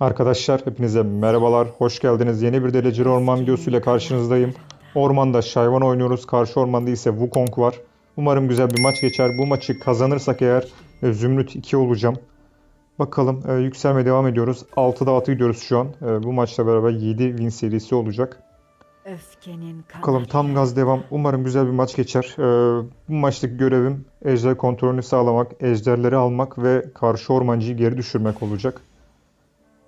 Arkadaşlar hepinize merhabalar, hoş geldiniz. Yeni bir dereceli orman videosuyla karşınızdayım. Ormanda Şayvan oynuyoruz, karşı ormanda ise Wukong var. Umarım güzel bir maç geçer. Bu maçı kazanırsak eğer e, Zümrüt 2 olacağım. Bakalım e, yükselmeye devam ediyoruz. 6'da 6 gidiyoruz şu an. E, bu maçla beraber 7 win serisi olacak. Öfkenin Bakalım tam gaz devam. Umarım güzel bir maç geçer. E, bu maçtaki görevim ejder kontrolünü sağlamak, ejderleri almak ve karşı ormancıyı geri düşürmek olacak.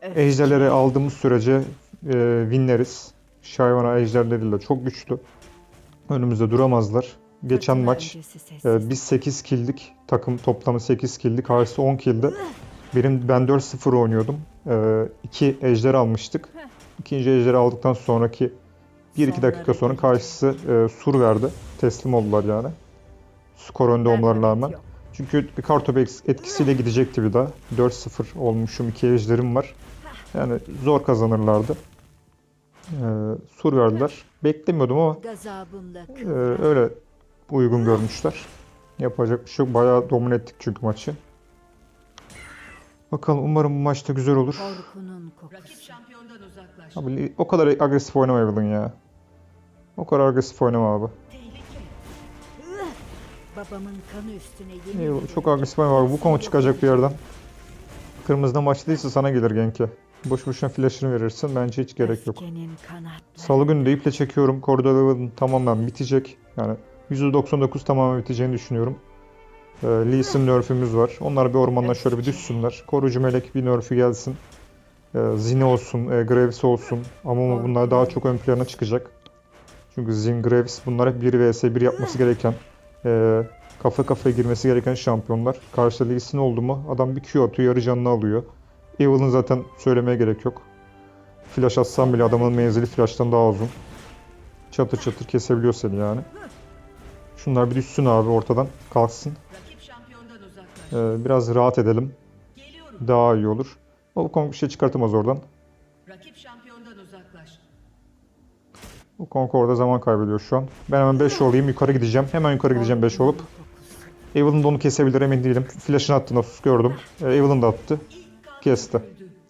Ejderleri aldığımız sürece e, winleriz. Şayvana ejderleriyle çok güçlü. Önümüzde duramazlar. Geçen maç e, biz 8 killdik. Takım toplamı 8 killdi. Karşısı 10 killdi. Benim, ben 4-0 oynuyordum. 2 ejder almıştık. İkinci ejderi aldıktan sonraki 1-2 dakika sonra karşısı e, sur verdi. Teslim oldular yani. Skor önde olmalarına rağmen. Çünkü bir etkisiyle gidecekti bir daha. 4-0 olmuşum. 2 ejderim var. Yani zor kazanırlardı. Ee, sur verdiler. Beklemiyordum ama e, öyle uygun görmüşler. Yapacak bir şey yok. Bayağı domine ettik çünkü maçı. Bakalım umarım bu maçta güzel olur. Abi o kadar agresif oynama Evelyn ya. O kadar agresif oynama abi. Babamın kanı üstüne yemin Eyvallah, çok agresif oynama. Bu konu çıkacak bir yerden. Kırmızıdan başladıysa sana gelir genki. Boş boşuna flash'ını verirsin. Bence hiç gerek yok. Salı günü de iple çekiyorum. Level'ın tamamen bitecek. Yani %99 tamamen biteceğini düşünüyorum. Ee, Lee Sin nerf'ümüz var. Onlar bir ormandan şöyle bir düşsünler. Koruyucu melek bir nerf'ü gelsin. Ee, Zine olsun, e, Graves olsun. Ama bunlar daha çok ön plana çıkacak. Çünkü Zin, Graves bunlar hep 1 vs 1 yapması gereken, e, kafa kafaya girmesi gereken şampiyonlar. Karşıda Lee Sin oldu mu adam bir Q atıyor, yarı canını alıyor. Evil'ın zaten söylemeye gerek yok. Flash atsam bile adamın menzili flash'tan daha uzun. Çatır çatır kesebiliyor seni yani. Şunlar bir düşsün abi ortadan. Kalksın. Ee, biraz rahat edelim. Daha iyi olur. O Kong bir şey çıkartamaz oradan. Rakip. O Kong orada zaman kaybediyor şu an. Ben hemen 5 olayım. Yukarı gideceğim. Hemen yukarı gideceğim 5 olup. Evelyn de onu kesebilir emin değilim. Flash'ını attı Nasus gördüm. Ee, Evelyn da attı. Kesti.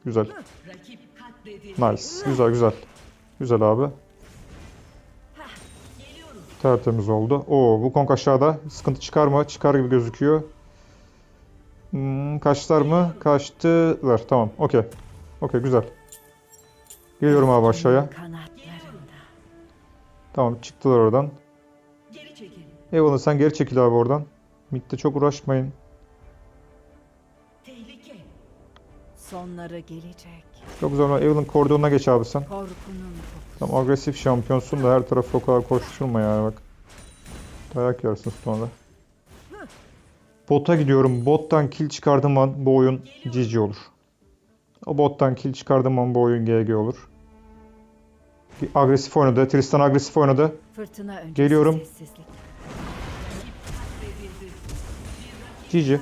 Güzel. Nice. Güzel güzel. Güzel abi. Tertemiz oldu. Oo bu Kong aşağıda. Sıkıntı çıkar mı? Çıkar gibi gözüküyor. Hmm, kaçtılar mı? Kaçtılar. Tamam. Okey. Okey güzel. Geliyorum abi aşağıya. Tamam çıktılar oradan. Evelyn sen geri çekil abi oradan. Mid'de çok uğraşmayın. Sonları gelecek. Çok güzel. Evelyn koridoruna geç abi sen. Korkunun. Tam agresif şampiyonsun da her tarafı o kadar koşturma yani bak. Dayak yersin sonra. Bota gidiyorum. Bottan kill çıkardığım an bu oyun GG olur. O bottan kill çıkardığım an bu oyun GG olur. Agresif oynadı. Tristan agresif oynadı. Geliyorum. GG.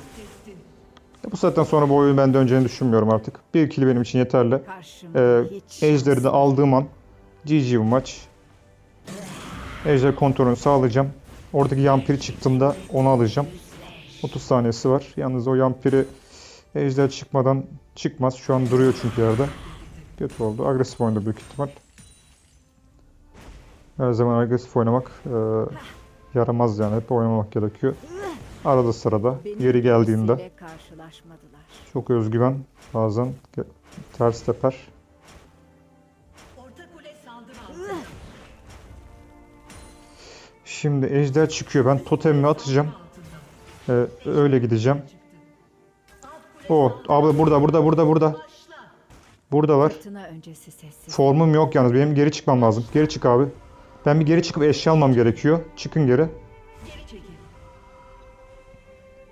Bu saatten sonra bu oyun ben döneceğini düşünmüyorum artık. Bir kill benim için yeterli. Ee, Ejder'i de aldığım an GG bu maç. Ejder kontrolünü sağlayacağım. Oradaki yampiri çıktığında onu alacağım. 30 saniyesi var. Yalnız o yampiri Ejder çıkmadan çıkmaz. Şu an duruyor çünkü yerde. Kötü oldu. Agresif oynadı büyük ihtimal. Her zaman agresif oynamak e, yaramaz yani. Hep oynamak gerekiyor. Arada sırada benim yeri geldiğinde çok özgüven bazen ters teper. Şimdi ejder çıkıyor. Ben totemimi atacağım. Ee, öyle gideceğim. O abi burada burada burada burada. Buradalar. Formum yok yalnız. Benim geri çıkmam lazım. Geri çık abi. Ben bir geri çıkıp eşya almam gerekiyor. Çıkın. Geri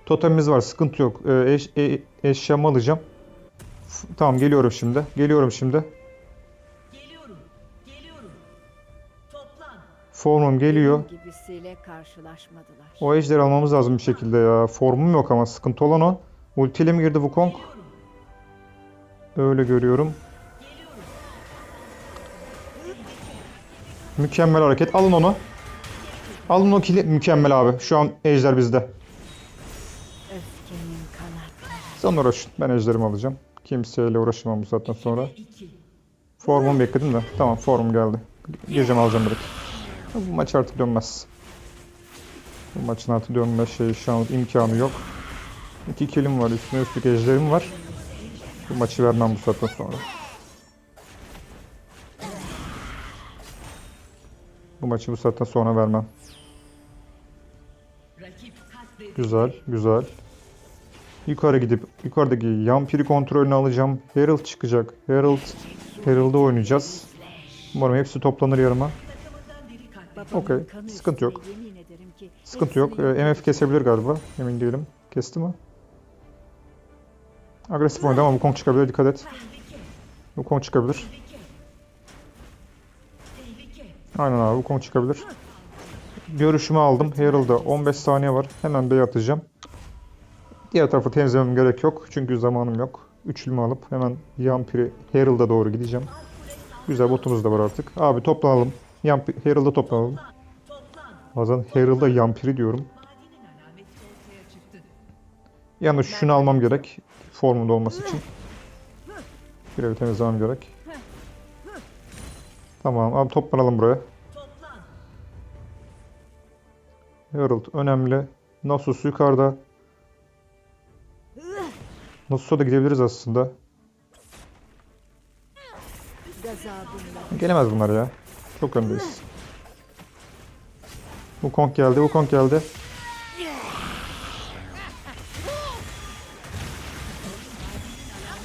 Totemimiz var. Sıkıntı yok. Ee, eş, e- eşyamı alacağım. F- Tamam geliyorum şimdi. Geliyorum şimdi. Geliyorum. Geliyorum. Toplan. Formum geliyor. Benim gibisiyle karşılaşmadılar. O ejderi almamız lazım bir şekilde ya. Formum yok ama sıkıntı olan o. Ultiyle mi girdi Wukong? Öyle görüyorum. Mükemmel hareket. Alın onu. Alın o kili. Mükemmel abi. Şu an ejder bizde. Sen uğraşın. Ben ejderimi alacağım. Kimseyle uğraşamam bu saatten sonra. 2. Formumu bekledim de. Tamam formum geldi. Gireceğim alacağım direkt. Bu maç artık dönmez. Bu maçın artık dönme şey şu an imkanı yok. İki kilim var. Üstüne üstlük ejderim var. Bu maçı vermem bu saatten sonra. Bu maçı bu saatten sonra vermem. Güzel, güzel. Yukarı gidip yukarıdaki Yampiri kontrolünü alacağım. Herald çıkacak. Herald, Herald'da oynayacağız. Umarım hepsi toplanır yarıma. Okey, sıkıntı yok. Sıkıntı yok. hepsini Ee, MF kesebilir galiba. Emin değilim. Kesti mi? Agresif oynadı ama Wukong çıkabilir. Dikkat et. Wukong çıkabilir. Aynen abi Wukong çıkabilir. Görüşümü aldım. Herald'da 15 saniye var. Hemen B'ye atacağım. Diğer tarafı temizlemem gerek yok. Çünkü zamanım yok. Üçlümü alıp hemen Yampiri Herald'a doğru gideceğim. Güzel botumuz da var artık. Abi toplanalım. Yampi Herald'a toplanalım. Toplan. Bazen Herald'a Yampiri diyorum. Yalnız şunu almam gerek. Formunda olması için. Görevi temizlemem gerek. Tamam abi toplanalım buraya. Herald önemli. Nasus yukarıda. Nasus'a da gidebiliriz aslında. Gelemez bunlar ya. Çok öndeyiz. Wukong geldi, Wukong geldi.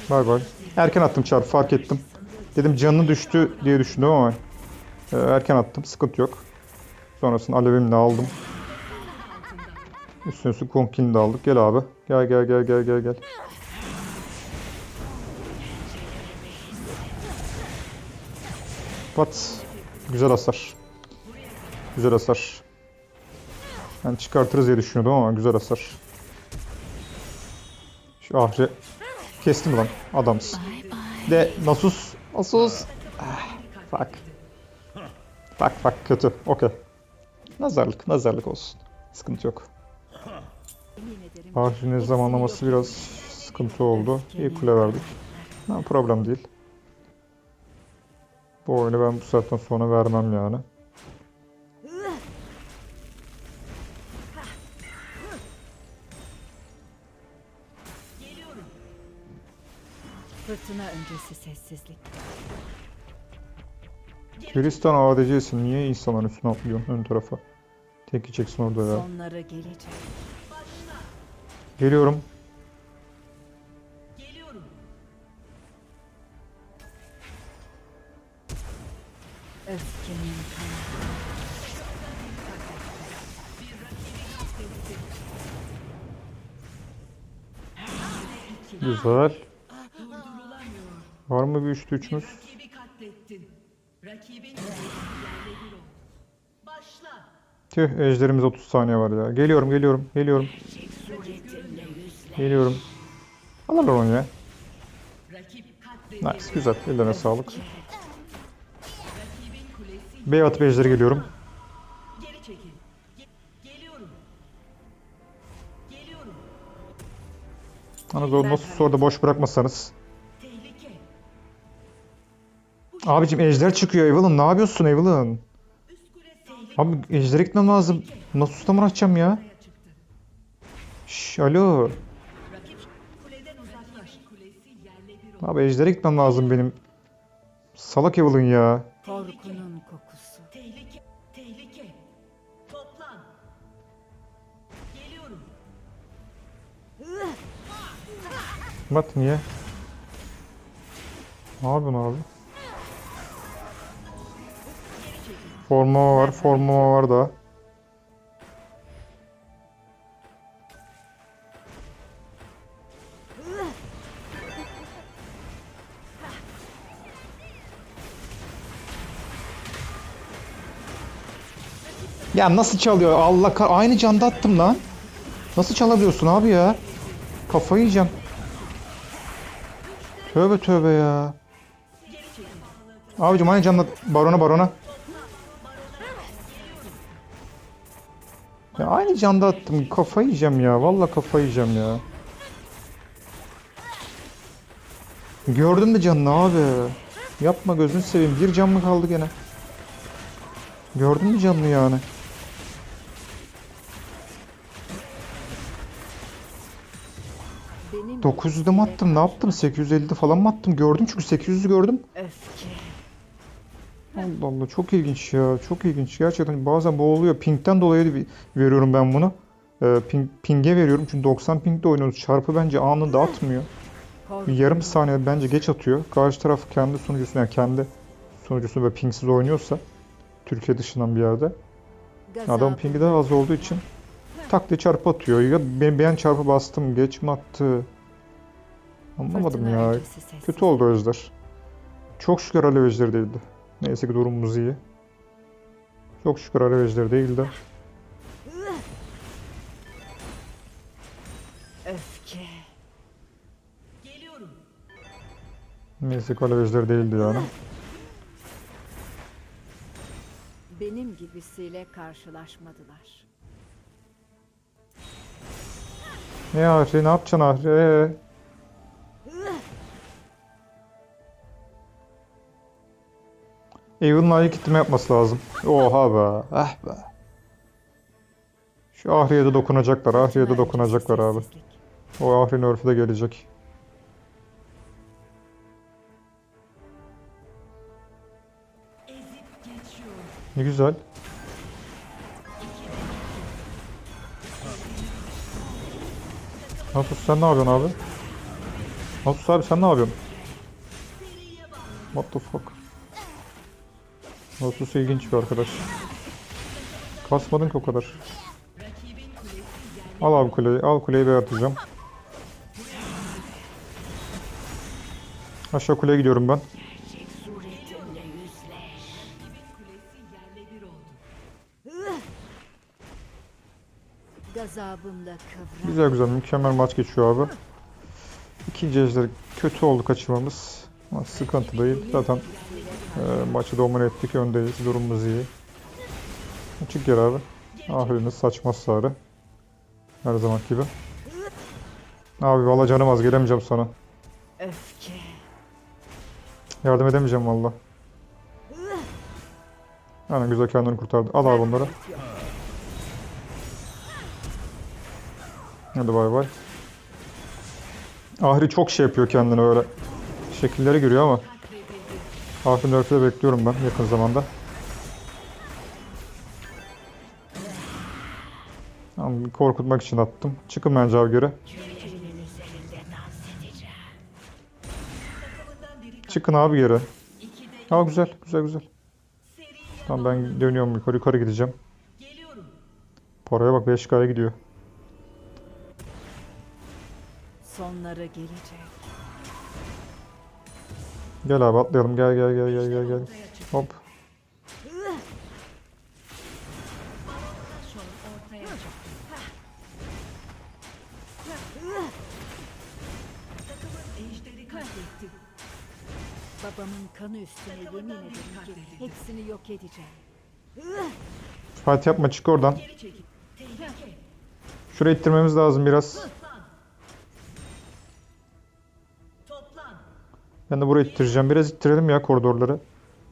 Bay bay. Erken attım çarpı fark ettim. Dedim canını düştü diye düşündüm ama e, erken attım sıkıntı yok. Sonrasında alevimle aldım. Üstüne üstü Wukong'ini de aldık. Gel abi. Gel gel gel gel gel gel. Pat. Güzel hasar. Güzel hasar. Yani çıkartırız diye düşünüyordum ama güzel hasar. Şu ahri kestim lan adamsın. De Nasus. Nasus. Ah, bak. Bak bak kötü. Okey. Nazarlık nazarlık olsun. Sıkıntı yok. Ahri'nin zamanlaması biraz sıkıntı oldu. İyi kule verdik. Ha, problem değil. Bu oyunu ben bu saatten sonra vermem yani. fırtına öncesi sessizlik. Gülistan ADC'sin. Niye insanların üstüne atlıyorsun ön tarafa? Tek gideceksin orada ya. Sonları gelecek. Geliyorum. Güzel. Var mı bir üçlü üçümüz? Tüh ejderimiz 30 saniye var ya. Geliyorum geliyorum geliyorum. Geliyorum. Alırlar onu ya. Nice güzel. Ellerine sağlık. Rakibin kulesi B atıp ejderi geliyorum. Yalnız o nasıl orada boş bırakmasanız. Abicim ejder çıkıyor Evelyn. Ne yapıyorsun Evelyn? Abi ejdere gitmem lazım. Nasıl mı uğraşacağım ya? Şş, alo. Abi ejdere gitmem lazım benim. Salak Evelyn ya. Korkunun kokusu. Bak niye? Ne yapıyorsun abi? Formama var, formama var da. Ya nasıl çalıyor? Allah aynı canda attım lan. Nasıl çalabiliyorsun abi ya? Kafayı yiyeceğim. Tövbe tövbe ya. Abicim aynı canla barona barona. Ya aynı canda attım. Kafayı yiyeceğim ya. Vallahi kafayı yiyeceğim ya. Gördün mü canını abi? Yapma gözünü seveyim. Bir can mı kaldı gene? Gördün mü canını yani? 900'de mi attım? Ne yaptım? 850'de falan mı attım? Gördüm çünkü 800'ü gördüm. Öfke. Allah Allah çok ilginç ya. Çok ilginç. Gerçekten bazen bu oluyor. Ping'den dolayı veriyorum ben bunu. Ee, ping, ping'e veriyorum çünkü 90 ping'de oynuyoruz. Çarpı bence anında atmıyor. Bir yarım saniye bence geç atıyor. Karşı taraf kendi sunucusunu yani kendi sunucusu ve pingsiz oynuyorsa Türkiye dışından bir yerde. Adam pingi daha az olduğu için tak diye çarpı atıyor. Ya ben, ben çarpı bastım geç mi attı? Anlamadım ya. Kötü oldu Özler. Çok şükür alev ejderi değildi. Neyse ki durumumuz iyi. Çok şükür alev ejderi değildi. Öfke. Geliyorum. Neyse ki alev ejderi değildi yani. Benim gibisiyle karşılaşmadılar. Ne Ahri ne yapacaksın Ahri? Ee? Evil'ın ayı kitleme yapması lazım. Oha be. Ah be. Şu Ahri'ye de dokunacaklar. Ahri'ye de dokunacaklar abi. O Ahri nerf'ü de gelecek. Ezip geçiyor. Ne güzel. Nasus sen ne yapıyorsun abi? Nasus abi sen ne yapıyorsun? What the fuck? Nasus ilginç bir arkadaş. Kasmadın ki o kadar. Al abi kuleyi. Al kuleyi ben atacağım. Aşağı kuleye gidiyorum ben. Güzel güzel mükemmel maç geçiyor abi. İkinci ejder kötü oldu kaçırmamız. Ama sıkıntı değil. Zaten e, maçı domine ettik. Öndeyiz. Durumumuz iyi. Çık gel abi. Ahiriniz saçma sarı. Her zaman gibi. Abi valla canım az gelemeyeceğim sana. Öfke. Yardım edemeyeceğim valla. Aynen güzel kendini kurtardı. Al abi bunları. Hadi bay bay. Ahri çok şey yapıyor kendine öyle. Şekilleri görüyor ama. Ahri nerf'ü de bekliyorum ben yakın zamanda. Tamam, korkutmak için attım. Çıkın bence abi göre. Çıkın abi geri. Aa güzel, güzel güzel. Tamam ben dönüyorum yukarı yukarı gideceğim. Paraya bak 5K'ya gidiyor. Sonları gelecek. Gel abi atlayalım gel gel gel gel gel gel. Hop. Babamın kanı üstüne yemin ederim ki hepsini yok edeceğim. Fatih yapma çık oradan. Şuraya ittirmemiz lazım biraz. Ben de buraya ittireceğim. Biraz ittirelim ya koridorları.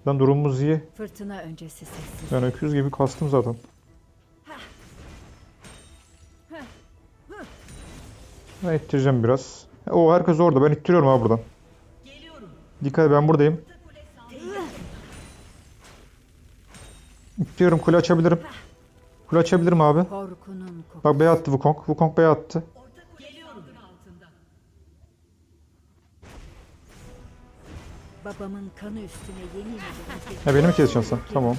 Lan durumumuz iyi. Fırtına öncesi sessiz. Yani öküz gibi kastım zaten. Ben ittireceğim biraz. O herkes orada. Ben ittiriyorum abi buradan. Geliyorum. Dikkat ben buradayım. İttiriyorum kule açabilirim. Kule açabilirim abi. Bak B attı Wukong. Wukong B attı. Babamın kanı üstüne yemin ederim Ha beni mi keseceksin sen? Tamam.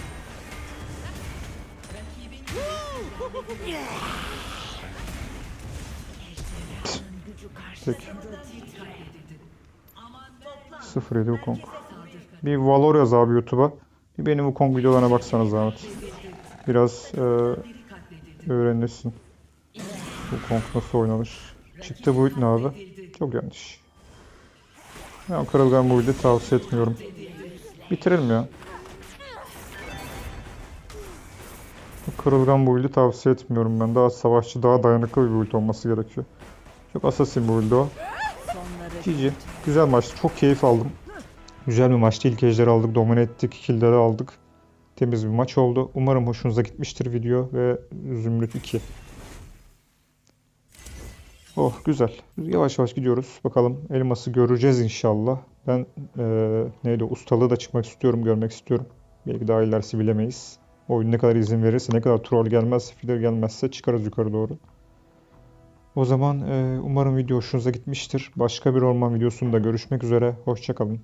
toplan. 07 Wukong. Bir Valor yaz abi YouTube'a. Bir benim Wukong videolarına baksanız Zahmet. Biraz e, öğrenirsin. Wukong nasıl oynanır. Çıktı bu ne abi? Çok yanlış. Ben kırılgan bu videoyu tavsiye etmiyorum. Bitirelim ya. Bu Kırılgan build'i tavsiye etmiyorum ben. Daha savaşçı, daha dayanıklı bir build olması gerekiyor. Çok assassin build o. GG. Güzel maçtı. Çok keyif aldım. Güzel bir maçtı. İlk ejderi aldık, domine ettik, killleri aldık. Temiz bir maç oldu. Umarım hoşunuza gitmiştir video ve Zümrüt 2. Oh güzel. Yavaş yavaş gidiyoruz. Bakalım elması göreceğiz inşallah. Ben eee neydi ustalığı da çıkmak istiyorum, görmek istiyorum. Belki daha ilerisi bilemeyiz. Oyun ne kadar izin verirse, ne kadar troll gelmezse, feeder gelmezse çıkarız yukarı doğru. O zaman eee, umarım video hoşunuza gitmiştir. Başka bir orman videosunda görüşmek üzere. Hoşça kalın.